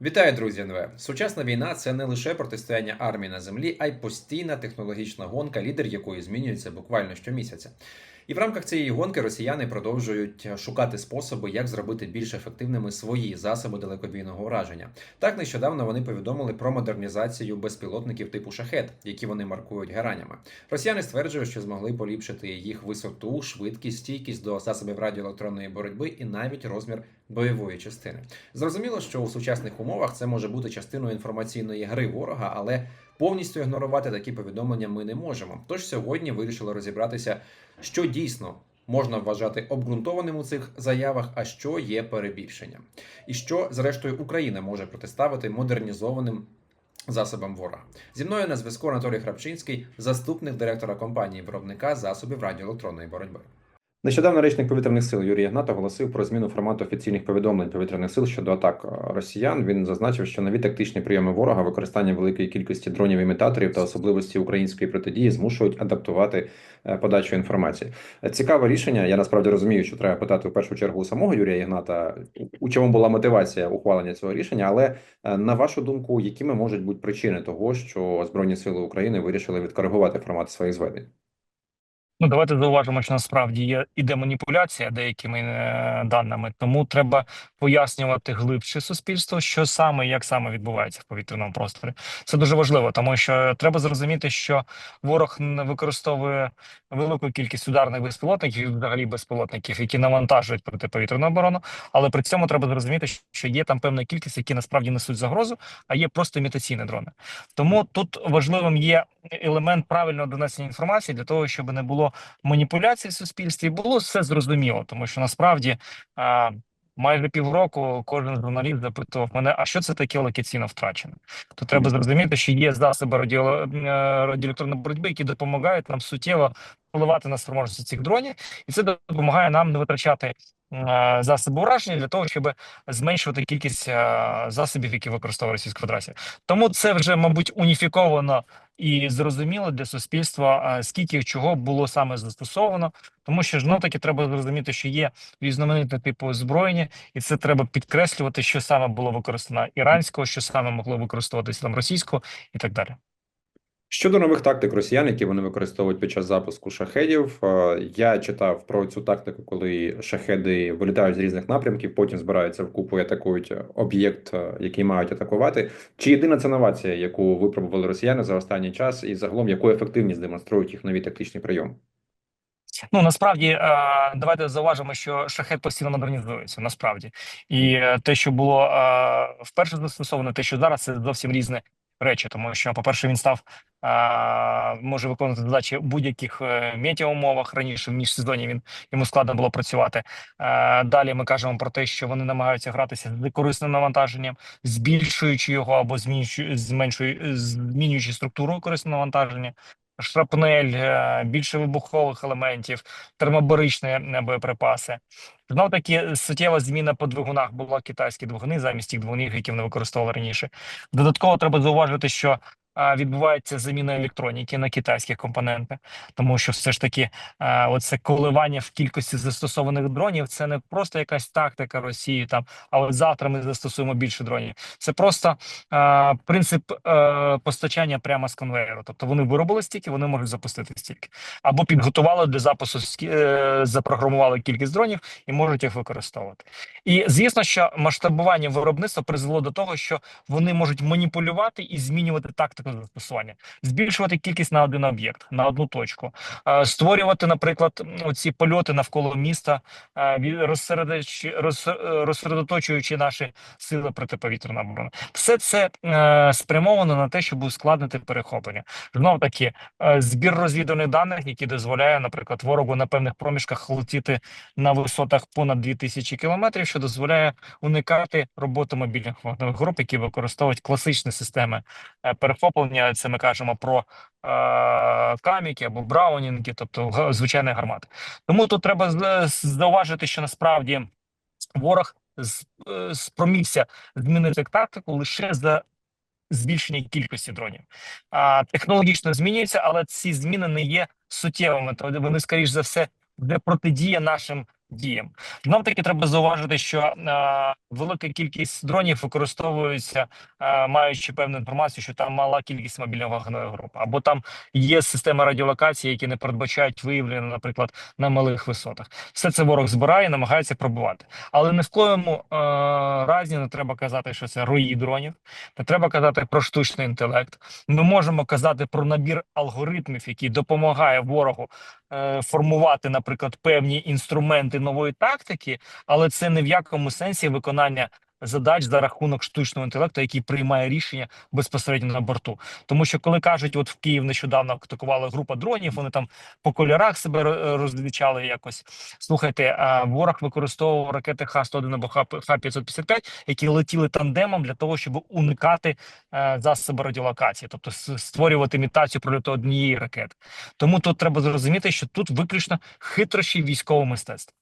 Вітаю, друзі НВ! Сучасна війна це не лише протистояння армії на землі, а й постійна технологічна гонка, лідер якої змінюється буквально щомісяця. І в рамках цієї гонки росіяни продовжують шукати способи, як зробити більш ефективними свої засоби далекобійного ураження. Так нещодавно вони повідомили про модернізацію безпілотників типу шахет, які вони маркують геранями. Росіяни стверджують, що змогли поліпшити їх висоту, швидкість, стійкість до засобів радіоелектронної боротьби і навіть розмір бойової частини. Зрозуміло, що у сучасних умовах це може бути частиною інформаційної гри ворога, але повністю ігнорувати такі повідомлення ми не можемо. Тож сьогодні вирішили розібратися, що дійсно можна вважати обґрунтованим у цих заявах, а що є перебільшенням, і що, зрештою, Україна може протиставити модернізованим. Засобам ворога зі мною на зв'язку Анатолій Храпчинський, заступник директора компанії виробника засобів радіоелектронної боротьби. Нещодавно речник повітряних сил Юрій Ігнат оголосив про зміну формату офіційних повідомлень повітряних сил щодо атак росіян. Він зазначив, що нові тактичні прийоми ворога, використання великої кількості дронів імітаторів та особливості української протидії змушують адаптувати е, подачу інформації. Цікаве рішення. Я насправді розумію, що треба питати в першу чергу у самого Юрія Ігната, у чому була мотивація ухвалення цього рішення. Але е, на вашу думку, якими можуть бути причини того, що Збройні сили України вирішили відкоригувати формат своїх зведень? Ну, давайте зауважимо, що насправді є іде маніпуляція деякими е, даними, тому треба пояснювати глибше суспільству, що саме і як саме відбувається в повітряному просторі. Це дуже важливо, тому що треба зрозуміти, що ворог не використовує велику кількість ударних безпілотників, взагалі безпілотників, які навантажують протиповітряну оборону. Але при цьому треба зрозуміти, що є там певна кількість, які насправді несуть загрозу, а є просто імітаційні дрони. Тому тут важливим є елемент правильного донесення інформації для того, щоб не було маніпуляцій в суспільстві, було все зрозуміло, тому що насправді а, майже півроку кожен журналіст запитував мене, а що це таке локаційно втрачене? То треба зрозуміти, що є засоби радіо, е, радіоелектронної боротьби, які допомагають нам суттєво впливати на спроможності цих дронів, і це допомагає нам не витрачати. Засоби ураження для того, щоб зменшувати кількість е, засобів, які використовує Російська Федерація. Тому це вже, мабуть, уніфіковано і зрозуміло для суспільства, скільки чого було саме застосовано, тому що ну таки треба зрозуміти, що є різноманітне типу озброєння, і це треба підкреслювати, що саме було використано іранського, що саме могло використовуватися там російського і так далі. Щодо нових тактик росіян, які вони використовують під час запуску шахедів, е, я читав про цю тактику, коли шахеди вилітають з різних напрямків, потім збираються в купу і атакують об'єкт, е, який мають атакувати. Чи єдина це новація, яку випробували росіяни за останній час, і загалом яку ефективність демонструють їх нові тактичні прийоми? Ну насправді е, давайте зауважимо, що шахет постійно модернізується. Насправді, і те, що було вперше застосовано, те, що зараз це зовсім різні речі, тому що, по-перше, він став а, може виконувати задачі в будь-яких е, метеоумовах. Раніше в міжсезоні він йому складно було працювати. А, далі ми кажемо про те, що вони намагаються гратися з корисним навантаженням, збільшуючи його або змінюючи зменшуючи змінюючи структуру корисного навантаження. Шрапнель, е, більше вибухових елементів, термобаричні е, боєприпаси. Знов таки суттєва зміна по двигунах була китайські двигуни замість тих двигунів, які вони використовували раніше. Додатково треба зауважити, що відбувається заміна електроніки на китайські компоненти, тому що все ж таки оце коливання в кількості застосованих дронів це не просто якась тактика Росії, там а от завтра ми застосуємо більше дронів. Це просто а, принцип а, постачання прямо з конвейеру. Тобто вони виробили стільки, вони можуть запустити стільки, або підготували запуску скі- е, запрограмували кількість дронів і можуть їх використовувати. І звісно, що масштабування виробництва призвело до того, що вони можуть маніпулювати і змінювати тактику застосування, збільшувати кількість на один об'єкт, на одну точку, е, створювати, наприклад, ці польоти навколо міста, е, е, розсередоточуючи наші сили протиповітряної оборони. Все це е, спрямовано на те, щоб ускладнити перехоплення. Знов таки, е, збір розвідувальних даних, які дозволяє, наприклад, ворогу на певних проміжках летіти на висотах понад 2000 кілометрів, що дозволяє уникати роботи мобільних вогневих груп, які використовують класичні системи е, перехоплення. Це ми кажемо про е, каміки або браунінги, тобто звичайні гармати. Тому тут треба з- зауважити, що насправді ворог е, спромігся змінити тактику лише за збільшення кількості дронів. А, технологічно змінюється, але ці зміни не є суттєвими. То вони, скоріш за все, де протидія нашим діям. Знов таки треба зауважити, що е, велика кількість дронів використовується, е, маючи певну інформацію, що там мала кількість мобільної вогневої групи, або там є системи радіолокації, які не передбачають виявлення, наприклад, на малих висотах. Все це ворог збирає, і намагається пробувати. Але ні в коєму е, разі не треба казати, що це рої дронів, не треба казати про штучний інтелект. Ми можемо казати про набір алгоритмів, які допомагає ворогу формувати, наприклад, певні інструменти нової тактики, але це не в якому сенсі виконання задач за рахунок штучного інтелекту, який приймає рішення безпосередньо на борту. Тому що коли кажуть, от в Київ нещодавно атакувала група дронів, вони там по кольорах себе ро- розлічали якось. Слухайте, ворог використовував ракети Х-101 або Х-555, які летіли тандемом для того, щоб уникати е, засоби радіолокації, тобто створювати імітацію прольоту однієї ракети. Тому тут треба зрозуміти, що тут виключно хитрощі військового мистецтва.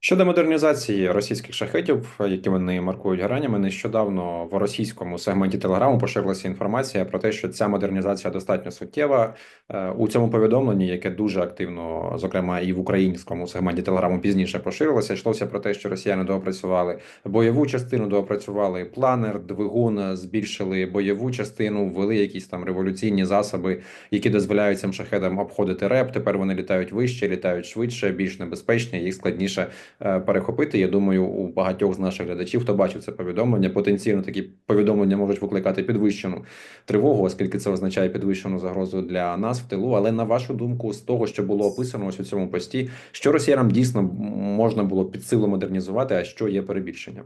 Щодо модернізації російських шахетів, які вони маркують гранями, нещодавно в російському сегменті Телеграму поширилася інформація про те, що ця модернізація достатньо суттєва. Е, У цьому повідомленні, яке дуже активно, зокрема і в українському сегменті Телеграму пізніше поширилося, йшлося про те, що росіяни доопрацювали бойову частину, доопрацювали планер, двигун, збільшили бойову частину, ввели якісь там революційні засоби, які дозволяють цим шахедам обходити реп. Тепер вони літають вище, літають швидше, більш небезпечні, їх складніше перехопити. Я думаю, у багатьох з наших глядачів, хто бачив це повідомлення, потенційно такі повідомлення можуть викликати підвищену тривогу, оскільки це означає підвищену загрозу для нас в тилу. Але на вашу думку, з того, що було описано ось у цьому пості, що росіянам дійсно можна було під силу модернізувати, а що є перебільшенням?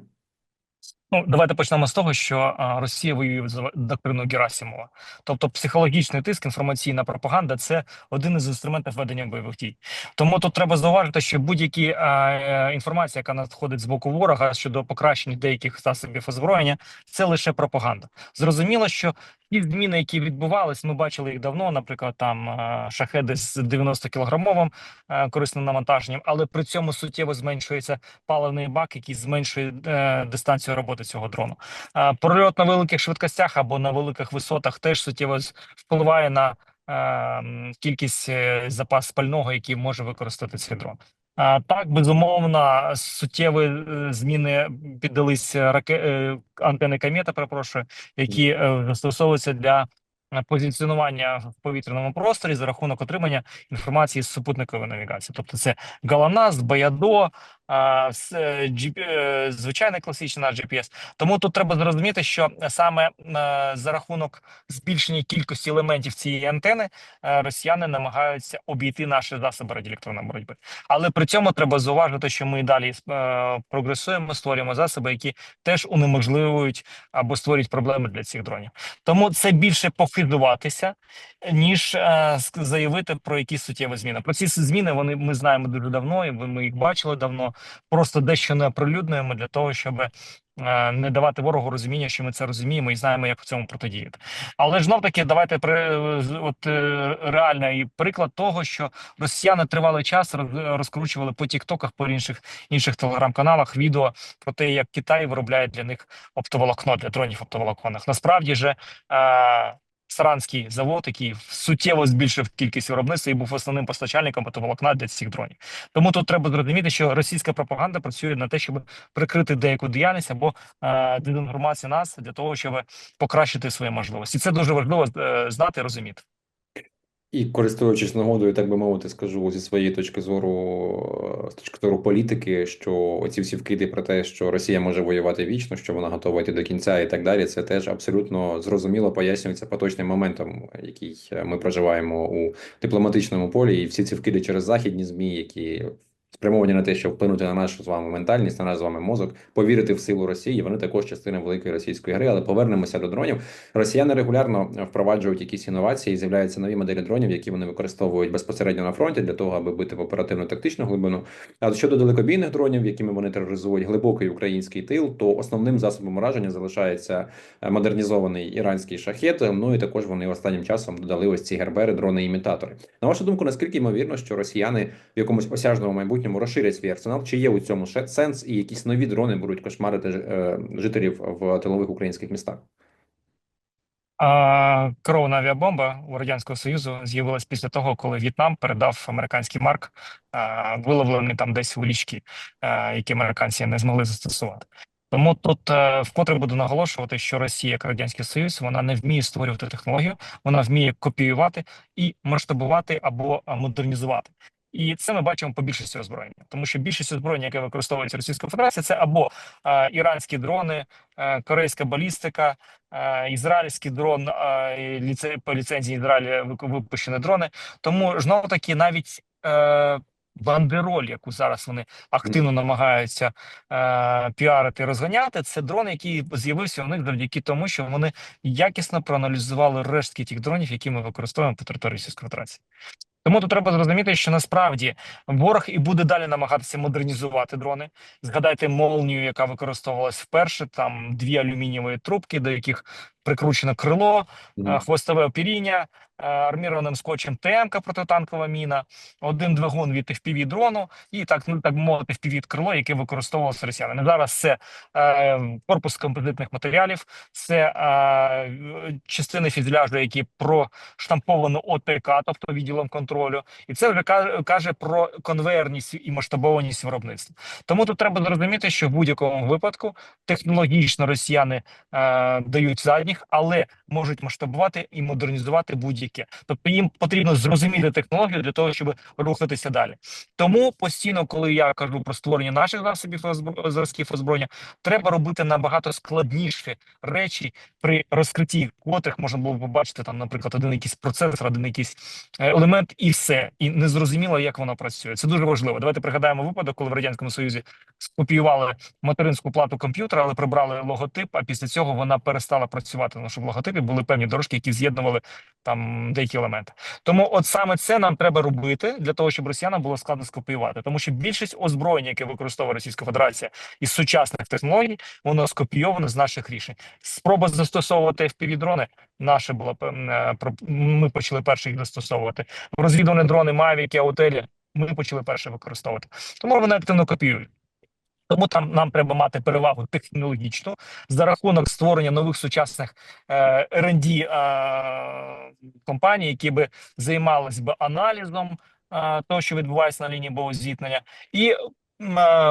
Ну, давайте почнемо з того, що Росія воює з доктрину Герасимова. Тобто психологічний тиск, інформаційна пропаганда це один із інструментів ведення бойових дій. Тому тут треба зауважити, що будь-які е, інформація, яка надходить з боку ворога щодо покращення деяких засобів озброєння, це лише пропаганда. Зрозуміло, що ті зміни, які відбувались, ми бачили їх давно. Наприклад, там шахеди з 90 кілограмовим а, корисним навантаженням, але при цьому суттєво зменшується паливний бак, який зменшує е, дистанцію роботи цього дрону. Е, прольот на великих швидкостях або на великих висотах теж суттєво впливає на е, кількість е, запас пального, який може використати цей дрон. Так, безумовно, суттєві е, зміни піддались раке... е, антени комета, перепрошую, які застосовуються для е, позиціонування в повітряному просторі за рахунок отримання інформації з супутникової навігації. Тобто це Галанас, Баядо, е, е, звичайний класичний наш GPS. Тому тут треба зрозуміти, що саме е, за рахунок збільшення кількості елементів цієї антени росіяни намагаються обійти наші засоби радіоелектронної боротьби. Але при цьому треба зауважити, що ми далі прогресуємо, створюємо засоби, які теж унеможливують або створюють проблеми для цих дронів. Тому це більше пофізуватися, ніж заявити про якісь суттєві зміни. Про ці зміни вони ми знаємо дуже давно, і ми їх бачили давно. Просто дещо не оприлюднюємо для того, щоб е, не давати ворогу розуміння, що ми це розуміємо і знаємо, як в цьому протидіяти. Але знов таки, давайте при от е, реальний приклад того, що росіяни тривалий час роз- розкручували по тіктоках, по інших інших телеграм-каналах відео про те, як Китай виробляє для них оптоволокно для дронів оптоволоконних. Насправді же. Саранський завод, який суттєво збільшив кількість виробництва і був основним постачальником волокна для цих дронів. Тому тут треба зрозуміти, що російська пропаганда працює на те, щоб прикрити деяку діяльність або е, дезінформацію нас для того, щоб покращити свої можливості. Це дуже важливо е, знати розуміти. І користуючись нагодою, так би мовити, скажу зі своєї точки зору, е, з точки зору політики, що оці всі вкиди про те, що Росія може воювати вічно, що вона готова йти до кінця і так далі, це теж абсолютно зрозуміло пояснюється поточним моментом, який е, ми проживаємо у дипломатичному полі, і всі ці вкиди через західні змі, які спрямовані на те, щоб вплинути на нашу з вами ментальність, на наш з вами мозок, повірити в силу Росії. Вони також частина великої російської гри. Але повернемося до дронів. Росіяни регулярно впроваджують якісь інновації, з'являються нові моделі дронів, які вони використовують безпосередньо на фронті для того, аби бити в оперативну тактичну глибину. А щодо далекобійних дронів, якими вони тероризують глибокий український тил, то основним засобом ураження залишається модернізований іранський шахет. Ну і також вони останнім часом додали ось ці гербери, дрони імітатори. На вашу думку, наскільки ймовірно, що росіяни в якомусь осяжному майбутньому розширять свій арсенал? Чи є у цьому сенс, і якісь нові дрони будуть кошмарити е, жителів в тилових українських містах? А керована авіабомба у радянського союзу з'явилась після того, коли В'єтнам передав американський марк, а, виловлений там десь у річки, а, які американці не змогли застосувати. Тому тут е, вкотре буду наголошувати, що Росія, як радянський союз, вона не вміє створювати технологію, вона вміє копіювати і масштабувати або модернізувати. І це ми бачимо по більшості озброєння, тому що більшість озброєння, яке використовується Російською Федерацією, це або е, іранські дрони, е, корейська балістика, е, ізраїльський дрон, е, ліце, по ліцензії Ізраїля випущені дрони. Тому знову таки навіть е, бандероль, яку зараз вони активно намагаються е, піарити, розганяти, це дрон, який з'явився у них завдяки тому, що вони якісно проаналізували рештки тих дронів, які ми використовуємо по території Російської Федерації. Тому тут треба зрозуміти, що насправді ворог і буде далі намагатися модернізувати дрони. Згадайте молнію, яка використовувалась вперше. Там дві алюмінієві трубки, до яких прикручено крило, е, хвостове опіріння, е, армірованим скотчем ТМК протитанкова міна, один двигун від FPV дрону і так ну так мовити FPV крило, яке використовувалося росіянами. Зараз це е, корпус композитних матеріалів, це е, частини фюзеляжу, які проштамповано ОТК, тобто відділом контролю, і це вже каже про конвейерність і масштабованість виробництва. Тому тут треба зрозуміти, що в будь-якому випадку технологічно росіяни е, дають задніх, але можуть масштабувати і модернізувати будь-яке. Тобто їм потрібно зрозуміти технологію для того, щоб рухатися далі. Тому постійно, коли я кажу про створення наших засобів зразків озброєння, треба робити набагато складніші речі, при розкритті котрих можна було побачити там, наприклад, один якийсь процесор, один якийсь е, елемент, і все, і не зрозуміло, як воно працює. Це дуже важливо. Давайте пригадаємо випадок, коли в радянському союзі скопіювали материнську плату комп'ютера, але прибрали логотип. А після цього вона перестала працювати. Тому що в логотипі були певні дорожки, які з'єднували там деякі елементи. Тому, от саме це нам треба робити для того, щоб росіянам було складно скопіювати, тому що більшість озброєння, яке використовує Російська Федерація із сучасних технологій, воно скопійоване з наших рішень. Спроба застосовувати FPV-дрони наше було е, Ми почали перші їх застосовувати. Розвідувані дрони Mavic, Аутелі. Ми почали перше використовувати. Тому вони активно копіюють. Тому там нам треба мати перевагу технологічну за рахунок створення нових сучасних е, R&D е, компаній, які би займались би аналізом е, того, що відбувається на лінії зіткнення, і е,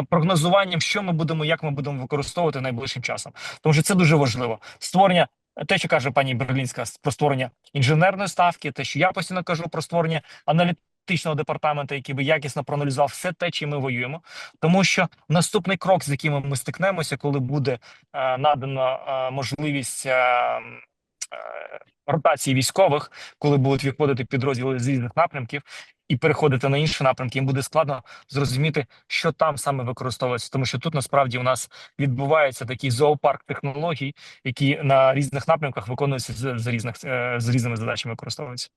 прогнозуванням, що ми будемо, як ми будемо використовувати найближчим часом. Тому що це дуже важливо. Створення те, що каже пані Берлінська про створення інженерної ставки, те, що я постійно кажу про створення аналітичного департаменту, який би якісно проаналізував все те, чим ми воюємо. Тому що наступний крок, з яким ми стикнемося, коли буде е, надано е, можливість е, е, ротації військових, коли будуть виходити підрозділи з різних напрямків. І переходити на інші напрямки, їм буде складно зрозуміти, що там саме використовується, тому що тут насправді у нас відбувається такий зоопарк технологій, які на різних напрямках виконуються з, з різних е, з різними задачами використовуються.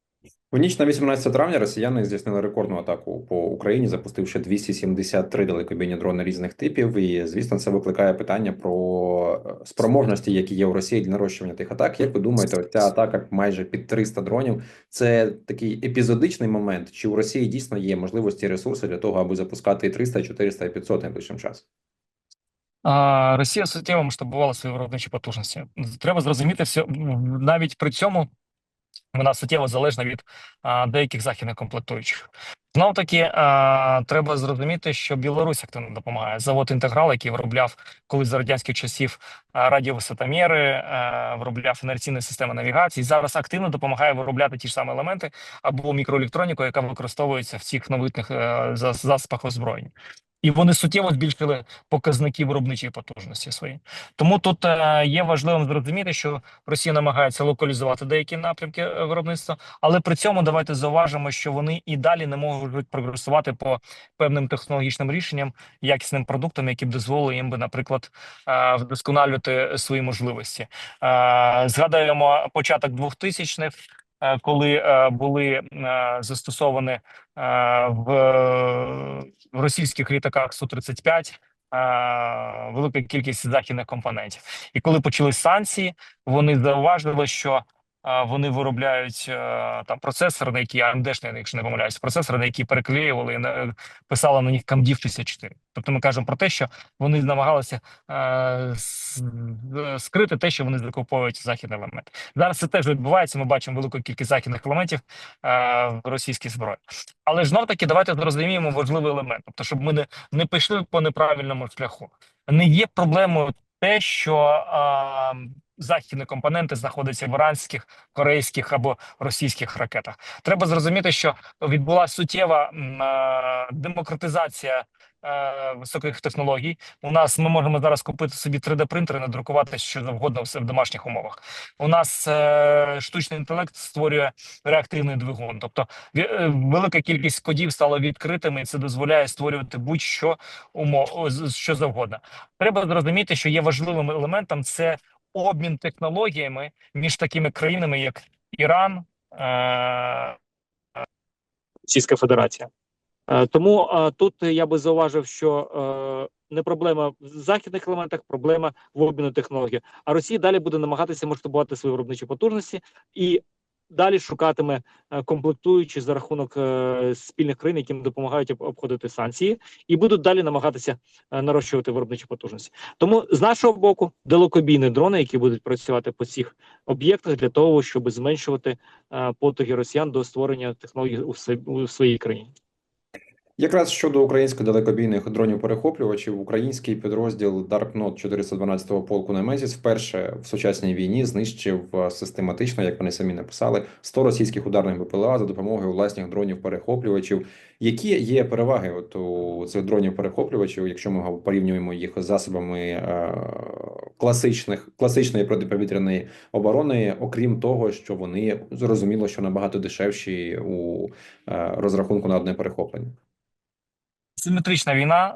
У ніч на 18 травня росіяни здійснили рекордну атаку по Україні, запустивши 273 далекобійні дрони різних типів. І звісно, це викликає питання про е, спроможності, які є у Росії для нарощування тих атак. Як ви думаєте, ця атака майже під 300 дронів це такий епізодичний момент? Чи у Росії дійсно є можливості і ресурси для того, аби запускати і 300, 400 і 500 найближчим часом? А, Росія суттєво масштабувала свої виробничі потужності. Треба зрозуміти все навіть при цьому. Вона суттєво залежна від а, деяких західних комплектуючих. Знов таки а, треба зрозуміти, що Білорусь активно допомагає. Завод інтеграл, який виробляв колись за радянських часів а, радіовисотоміри, а, виробляв інерційні системи навігації. Зараз активно допомагає виробляти ті ж самі елементи або мікроелектроніку, яка використовується в цих новітних е, засобах озброєння. І вони суттєво збільшили показники виробничої потужності свої. Тому тут е, є важливим зрозуміти, що Росія намагається локалізувати деякі напрямки е, виробництва, але при цьому давайте зауважимо, що вони і далі не можуть прогресувати по певним технологічним рішенням, якісним продуктам, які б дозволили їм би, наприклад, е, вдосконалювати свої можливості. Згадаємо початок 2000-х, е, коли е, були е, застосовані е, в, російських літаках су 35 велика кількість західних компонентів. І коли почались санкції, вони зауважили, що вони виробляють е, там процесори, на які AMD, якщо не помиляюсь, процесори, на які переклеювали і писали на них CAMDIV 64. Тобто ми кажемо про те, що вони намагалися е, скрити те, що вони закуповують західний елемент. Зараз це теж відбувається. Ми бачимо велику кількість західних елементів е, в російській зброї. Але знов таки давайте зрозуміємо важливий елемент, тобто, щоб ми не, не пішли по неправильному шляху. Не є проблемою те, що західні компоненти знаходяться в іранських, корейських або російських ракетах. Треба зрозуміти, що відбулася суттєва демократизація. Е, Високих технологій у нас ми можемо зараз купити собі 3D принтери, надрукувати що завгодно все в домашніх умовах. У нас е, штучний інтелект створює реактивний двигун, тобто е, велика кількість кодів стала відкритими, і це дозволяє створювати будь-що умов що завгодно. Треба зрозуміти, що є важливим елементом це обмін технологіями між такими країнами, як Іран. Е- Російська Федерація. Е, Тому е, тут я би зауважив, що е, не проблема в західних елементах, проблема в обміну технологій. А Росія далі буде намагатися масштабувати свої виробничі потужності і далі шукатиме комплектуючі за рахунок спільних країн, яким допомагають обходити санкції, і будуть далі намагатися нарощувати виробничі потужності. Тому з нашого боку далекобійні дрони, які будуть працювати по цих об'єктах для того, щоб зменшувати потуги росіян до створення технологій у своїй країні. Якраз щодо українських далекобійних дронів-перехоплювачів, український підрозділ Darknot 412-го полку Немезіс вперше в сучасній війні знищив е, систематично, як вони самі написали, 100 російських ударних БПЛА за допомогою власних дронів-перехоплювачів. Які є переваги от у цих дронів-перехоплювачів, якщо ми порівнюємо їх з засобами е, класичних класичної протиповітряної оборони, окрім того, що вони зрозуміло, що набагато дешевші у е, розрахунку на одне перехоплення. Симетрична війна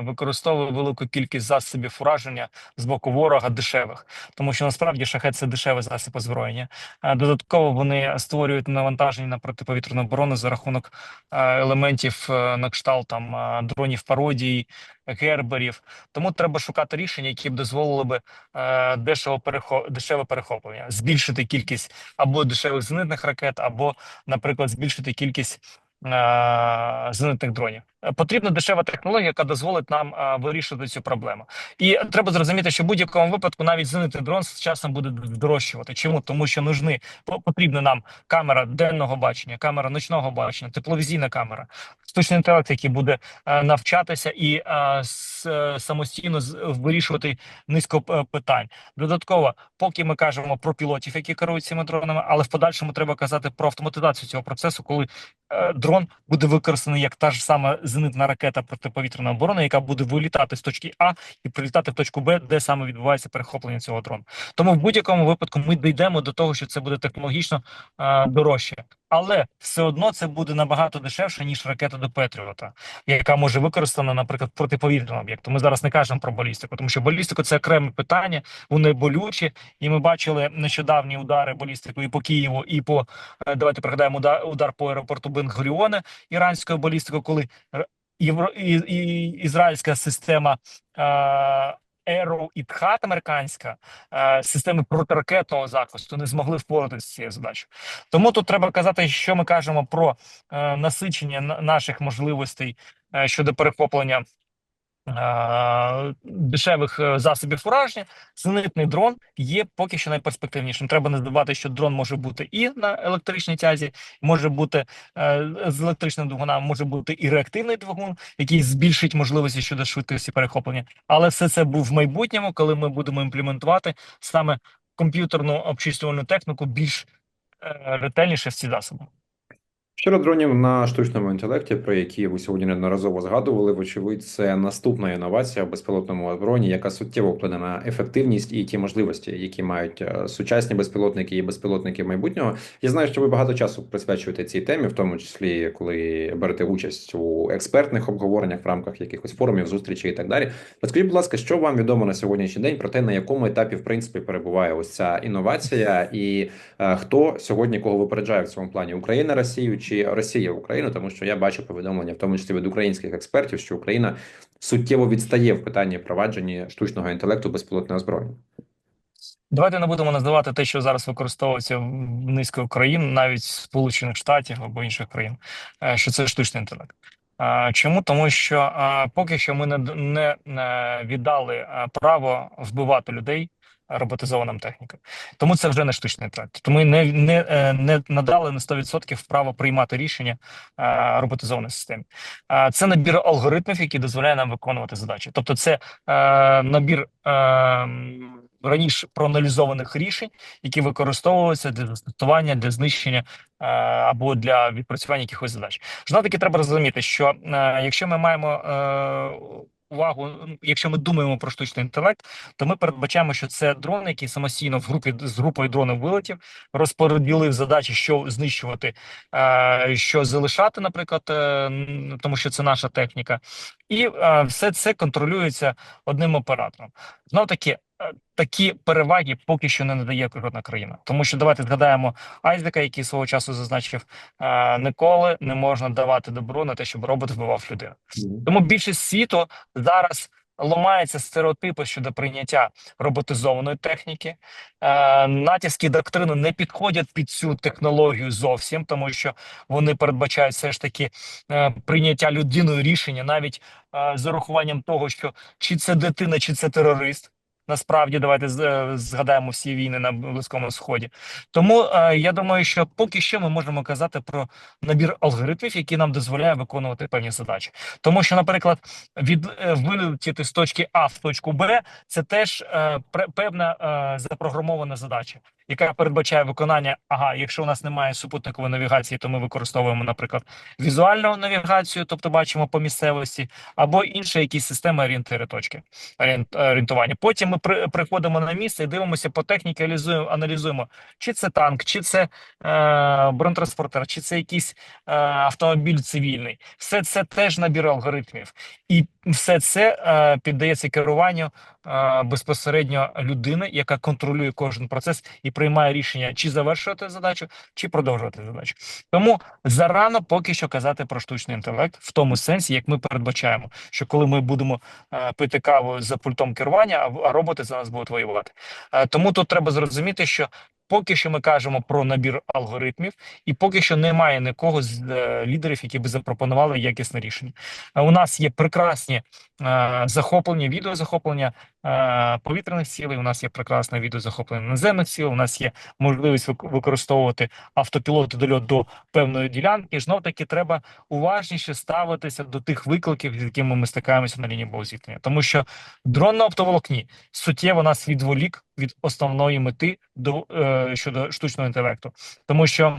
е, використовує велику кількість засобів ураження з боку ворога дешевих, тому що насправді шахет це дешевий засіб озброєння. Е, додатково вони створюють навантаження на протиповітряну оборону за рахунок е, елементів е, на кшталт там е, дронів пародій, герберів. Тому треба шукати рішення, які б дозволили би е, дешево перехо... дешеве перехоплення, збільшити кількість або дешевих зенитних ракет, або, наприклад, збільшити кількість е, зенитних дронів. Потрібна дешева технологія, яка дозволить нам е, вирішити цю проблему. І треба зрозуміти, що в будь-якому випадку навіть зенитний дрон з часом буде здорожчувати. Чому? Тому що нужны, по- потрібна нам камера денного бачення, камера ночного бачення, тепловізійна камера, штучний інтелект, який буде е, навчатися і е, с- самостійно вирішувати низку е, питань. Додатково, поки ми кажемо про пілотів, які керують цими дронами, але в подальшому треба казати про автоматизацію цього процесу, коли е, дрон буде використаний як та ж сама зенитна ракета протиповітряної оборони, яка буде вилітати з точки А і прилітати в точку Б, де саме відбувається перехоплення цього дрону. Тому в будь-якому випадку ми дійдемо до того, що це буде технологічно е, дорожче, але все одно це буде набагато дешевше ніж ракета до Петріота, яка може використана, наприклад, протиповітряному об'єкту. Ми зараз не кажемо про балістику, тому що балістику це окреме питання, вони болючі, і ми бачили нещодавні удари балістику і по Києву, і по е, давайте пригадаємо удар, по аеропорту Бен-Гуріоне іранською балістикою, коли євро і, і ізраїльська система. Е, Arrow і ТХАТ американська е, системи протиракетного захисту не змогли впоратися з цією задачею. Тому тут треба казати, що ми кажемо про е, насичення наших можливостей е, щодо перехоплення дешевих е, засобів ураження. Зенитний дрон є поки що найперспективнішим. Треба не забувати, що дрон може бути і на електричній тязі, може бути е, з електричним двигуном, може бути і реактивний двигун, який збільшить можливості щодо швидкості перехоплення. Але все це був в майбутньому, коли ми будемо імплементувати саме комп'ютерну обчислювальну техніку більш е, ретельніше в ці засоби. Щодо дронів на штучному інтелекті, про які ви сьогодні неодноразово згадували, вочевидь, це наступна інновація в безпілотному озброєнні, яка суттєво вплине на ефективність і ті можливості, які мають е, сучасні безпілотники і безпілотники майбутнього. Я знаю, що ви багато часу присвячуєте цій темі, в тому числі коли берете участь у експертних обговореннях в рамках якихось форумів, зустрічей і так далі. Розкажіть, будь ласка, що вам відомо на сьогоднішній день про те, на якому етапі в принципі перебуває ось ця інновація, і е, хто сьогодні кого випереджає в цьому плані Україна, Росію чи Росія Україну, тому що я бачу повідомлення, в тому числі від українських експертів, що Україна суттєво відстає в питанні впровадження штучного інтелекту безпілотного озброєння. Давайте не будемо називати те, що зараз використовується в низкою країн, навіть Сполучених Штатів або інших країн, е, що це штучний інтелект. Е, Чому? Тому що е, поки що ми не, віддали право вбивати людей роботизованим технікою. Тому це вже не штучний інтелект. Тому ми не, не, е, не надали на 100% право приймати рішення е, роботизованій системі. Е, Це набір алгоритмів, які дозволяє нам виконувати задачі. Тобто, це набір раніше проаналізованих рішень, які використовуються для застосування, для знищення або для відпрацювання якихось задач. Знову таки треба розуміти, що якщо ми маємо увагу, якщо ми думаємо про штучний інтелект, то ми передбачаємо, що це дрон, який самостійно в групі з групою дронів вилетів, розподілив задачі, що знищувати, е, що залишати, наприклад, е, тому що це наша техніка, і е, все це контролюється одним оператором. Знов таки, такі переваги поки що не надає жодна країна. Тому що давайте згадаємо Айзека, який свого часу зазначив, е, ніколи не можна давати добро на те, щоб робот вбивав людину. Тому більшість світу зараз ламаються стереотипи щодо прийняття роботизованої техніки. Е, натівські доктрини не підходять під цю технологію зовсім, тому що вони передбачають все ж таки е, прийняття людиною рішення, навіть е, з урахуванням того, що чи це дитина, чи це терорист. Насправді, давайте е, згадаємо всі війни на Близькому Сході. Тому е, я думаю, що поки що ми можемо казати про набір алгоритмів, які нам дозволяє виконувати певні задачі. Тому що, наприклад, від е, вилетіти з точки А в точку Б це теж е, певна е, запрограмована задача, яка передбачає виконання. Ага, якщо у нас немає супутникової навігації, то ми використовуємо, наприклад, візуальну навігацію, тобто бачимо по місцевості, або інші якісь системи орієнтири точки орієнтування. Потім ми при, приходимо на місце і дивимося по техніці, аналізуємо, аналізуємо, чи це танк, чи це е, бронетранспортер, чи це якийсь е, автомобіль цивільний. Все це теж набір алгоритмів, і все це е, піддається керуванню е, безпосередньо людини, яка контролює кожен процес і приймає рішення, чи завершувати задачу, чи продовжувати задачу. Тому зарано поки що казати про штучний інтелект в тому сенсі, як ми передбачаємо, що коли ми будемо е, пити каву за пультом керування, а, роботи за нас будуть воювати. Е, тому тут треба зрозуміти, що. Поки що ми кажемо про набір алгоритмів, і поки що немає нікого з е, лідерів, які би запропонували якісне рішення. Е, У нас є прекрасні е, захоплення, відеозахоплення е, повітряних цілей. У нас є прекрасне відеозахоплення наземних цілей. У нас є можливість використовувати автопілоти дольот до певної ділянки. Знов таки треба уважніше ставитися до тих викликів, з якими ми стикаємося на лінії зіткнення. тому що дрон на оптоволокні суттєво нас відволік від основної мети до е, щодо штучного інтелекту, тому що.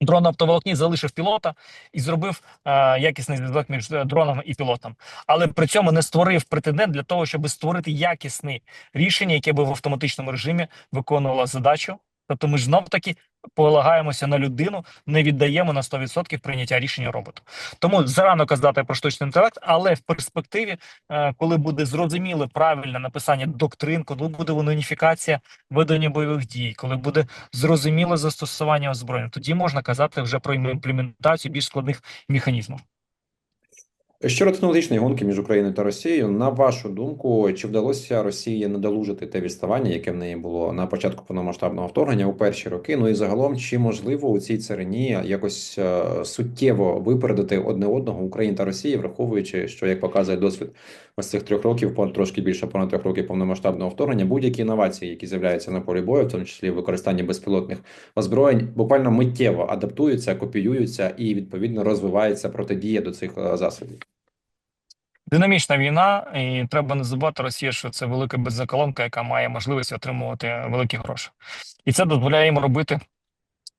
Дрон оптоволокні залишив пілота і зробив е, якісний зв'язок між е, дроном і пілотом, але при цьому не створив претендент для того, щоб створити якісне рішення, яке би в автоматичному режимі виконувало задачу. Тобто, ми ж знов таки полагаємося на людину, не віддаємо на 100% прийняття рішення роботу. Тому зарано казати про штучний інтелект, але в перспективі, е, коли буде зрозуміле правильне написання доктрин, коли буде уніфікація ведення бойових дій, коли буде зрозуміле застосування озброєння, тоді можна казати вже про імплементацію більш складних механізмів. Щодо технологічної гонки між Україною та Росією, на вашу думку, чи вдалося Росії надолужити те відставання, яке в неї було на початку повномасштабного вторгнення у перші роки? Ну і загалом, чи можливо у цій царині якось е, суттєво випередити одне одного Україні та Росії, враховуючи, що як показує досвід ось цих трьох років, пон- трошки більше понад трьох років повномасштабного вторгнення, будь-які інновації, які з'являються на полі бою, в тому числі використання безпілотних озброєнь, буквально миттєво адаптуються, копіюються і відповідно розвивається протидія до цих е, засобів. Динамічна війна, і треба не забувати Росія, що це велика беззаколонка, яка має можливість отримувати великі гроші, і це дозволяє їм робити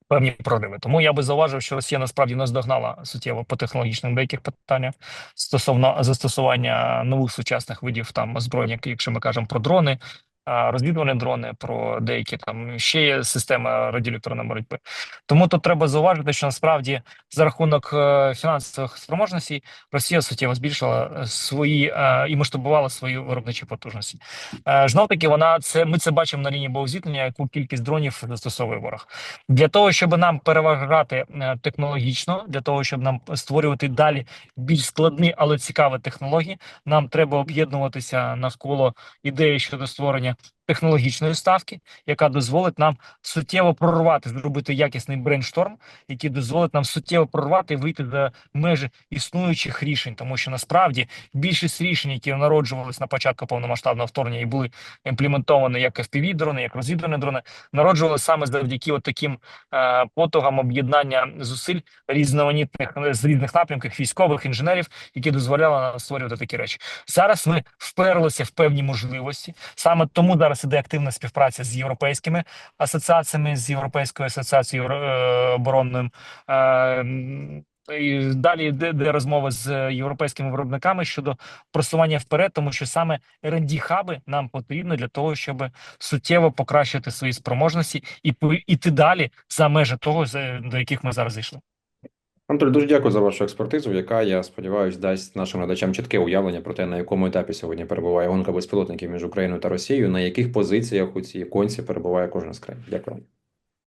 певні прориви. Тому я би зауважив, що Росія насправді не здогнала суттєво по технологічним деяких питаннях стосовно застосування нових сучасних видів там озброєння, якщо ми кажемо про дрони. Розвідувальні дрони про деякі там ще є системи радіоелектронної боротьби. Тому тут треба зауважити, що насправді за рахунок е, фінансових спроможностей Росія суттєво збільшила е, свої е, і масштабувала свої виробничі потужності. Знов таки, вона це ми це бачимо на лінії боєзіткнення, яку кількість дронів застосовує ворог для того, щоб нам переважати технологічно, для того, щоб нам створювати далі більш складні, але цікаві технології. Нам треба об'єднуватися навколо ідеї щодо створення технологічної ставки, яка дозволить нам суттєво прорвати, зробити якісний брейншторм, який дозволить нам суттєво прорвати і вийти за межі існуючих рішень, тому що насправді більшість рішень, які народжувалися на початку повномасштабного вторгнення і були імплементовані як fpv дрони, як розвідувальні дрони, народжувалися саме завдяки таким е, потугам об'єднання зусиль різноманітних е, з різних напрямків військових інженерів, які дозволяли нам створювати такі речі. Зараз ми вперлися в певні можливості. Саме тому зараз іде активна співпраця з європейськими асоціаціями, з європейською асоціацією е, оборонною. Е, і далі йде, йде розмова з європейськими виробниками щодо просування вперед, тому що саме rd хаби нам потрібно для того, щоб суттєво покращити свої спроможності і іти далі за межі того, до яких ми зараз зайшли. Анатолій, дуже дякую за вашу експертизу, яка, я сподіваюся, дасть нашим глядачам чітке уявлення про те, на якому етапі сьогодні перебуває гонка безпілотників між Україною та Росією, на яких позиціях у цій конці перебуває кожен з країн. Дякую.